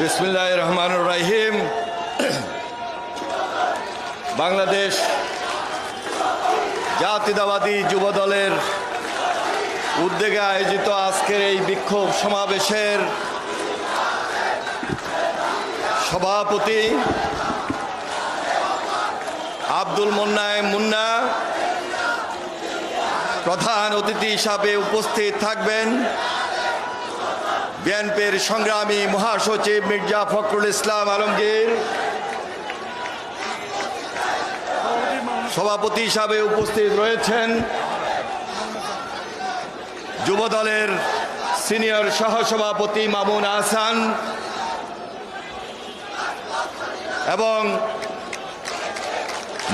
বিসমিল্লাহ রহমান রাহিম বাংলাদেশ জাতীয়তাবাদী যুব দলের উদ্যোগে আয়োজিত আজকের এই বিক্ষোভ সমাবেশের সভাপতি আব্দুল মোন্নায় মুন্না প্রধান অতিথি হিসাবে উপস্থিত থাকবেন। বিএনপির সংগ্রামী মহাসচিব মির্জা ফখরুল ইসলাম আলমগীর সভাপতি হিসাবে উপস্থিত রয়েছেন যুবদলের সিনিয়র সহসভাপতি মামুন আহসান এবং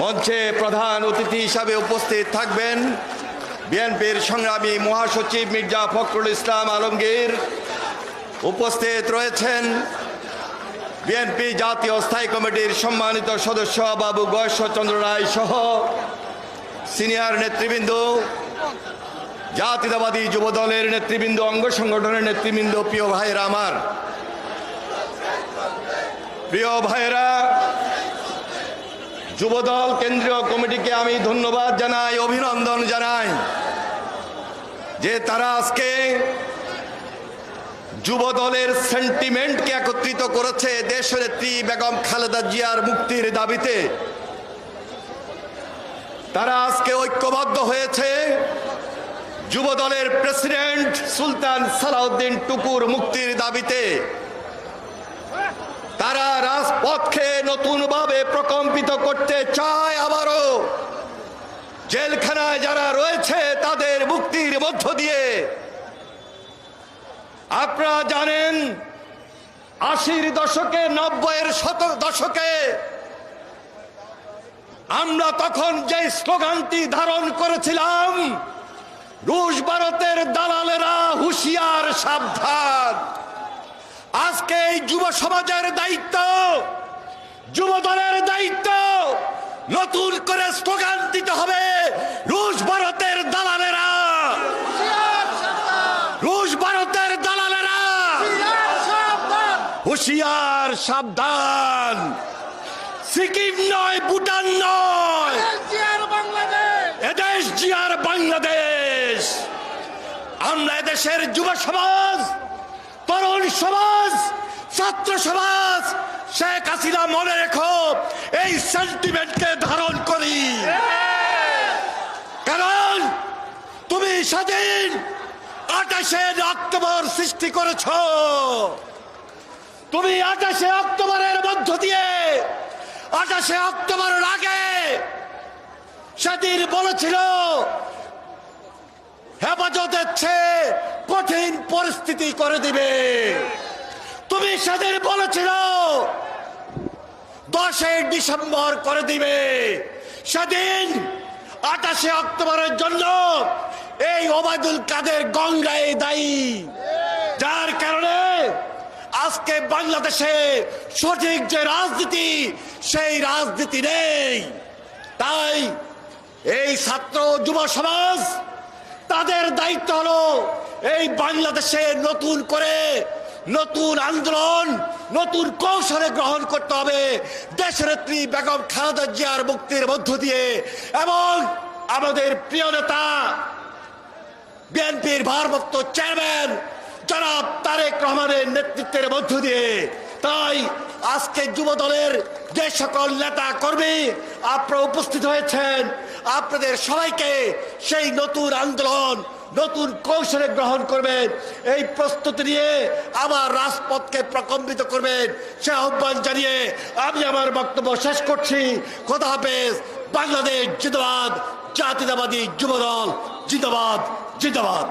মঞ্চে প্রধান অতিথি হিসাবে উপস্থিত থাকবেন বিএনপির সংগ্রামী মহাসচিব মির্জা ফখরুল ইসলাম আলমগীর। উপস্থিত রয়েছেন বিএনপি জাতীয় স্থায়ী কমিটির সম্মানিত সদস্য বাবু গয়েশ্বরচন্দ্র রায় সহ সিনিয়র নেতৃবৃন্দ, জাতীয়তাবাদী যুব দলের নেতৃবৃন্দ, অঙ্গ সংগঠনের নেতৃবৃন্দ, প্রিয় ভাইয়েরা আমার। প্রিয় ভাইয়েরা, যুবদল কেন্দ্রীয় কমিটিকে আমি ধন্যবাদ জানাই, অভিনন্দন জানাই যে তারা আজকে যুব দলের সেন্টিমেন্টকে একত্রিত করেছে দেশনেত্রী বেগম খালেদা জিয়ার মুক্তির দাবিতে। তারা আজকে ঐক্যবদ্ধ হয়েছে। যুব দলের প্রেসিডেন্ট সুলতান সালাউদ্দিন টুকুর মুক্তির দাবিতে। তারা রাজপথকে নতুনভাবে প্রকম্পিত করতে চায় আবারও। জেলখানায় যারা রয়েছে, তাদের মুক্তির মধ্য দিয়ে আপনারা জানেন, আশির দশকে, নব্বইয়ের শত দশকে আমরা তখন যে স্লোগানটি ধারণ করেছিলাম, রুশ ভারতের দালালেরা হুঁশিয়ার সাবধান। আজকে এই যুব সমাজের দায়িত্ব, যুব দলের দায়িত্ব। নতুন করে স্লোগান দিতে হবে, রুশ ভারতের দালালেরা রুশ ভারতের দালালেরা হুঁশিয়ার, সাবধান। সিকিম নয়, ভুটান নয়। এদেশ জিয়ার বাংলাদেশ। আমরা এদেশের যুব সমাজ, তরুণ সমাজ, ছাত্র সমাজ, শেখ হাসিনা মনে রেখো, এই সেন্টিমেন্টকে ধারণ করি। কারণ তুমি স্বাধীন আঠাশে অক্টোবর সৃষ্টি করেছ। তুমি আঠাশে অক্টোবরের মধ্য দিয়ে আঠাশে অক্টোবরের আগে সেদিন বলেছিল হেফাজতের চেয়ে কঠিন পরিস্থিতি করে দিবে। তুমি সেদিন বলেছিল, দশই ডিসেম্বর করে দিবে। সেদিন আঠাশে অক্টোবরের জন্য এই ওবায়দুল কাদের গঙ্গায় দায়ী। আজকে বাংলাদেশে সঠিক যে রাজনীতি, সেই রাজনীতি নেই। তাই এই ছাত্র যুব সমাজ, তাদের দায়িত্ব হলো এই বাংলাদেশে নতুন করে নতুন আন্দোলন, নতুন কৌশলে গ্রহণ করতে হবে। দেশনেত্রী বেগম খালেদা জিয়ার মুক্তির মধ্য দিয়ে এবং আমাদের প্রিয় নেতা, বিএনপির ভারপ্রাপ্ত চেয়ারম্যান জনাব তারেক রহমানের নেতৃত্বের মধ্য দিয়ে। তাই আজকে যুব দলের যে সকল নেতা কর্মী আপনারা উপস্থিত হয়েছেন, আপনাদের সবাইকে সেই নতুন আন্দোলন, নতুন কৌশলে গ্রহণ করবেন। এই প্রস্তুতি নিয়ে আমার রাজপথকে প্রকম্পিত করবেন। সে আহ্বান জানিয়ে আমি আমার বক্তব্য শেষ করছি। খোদা হাফেজ, বাংলাদেশ জিন্দাবাদ, জাতীয়তাবাদী যুবদল জিন্দাবাদ জিন্দাবাদ।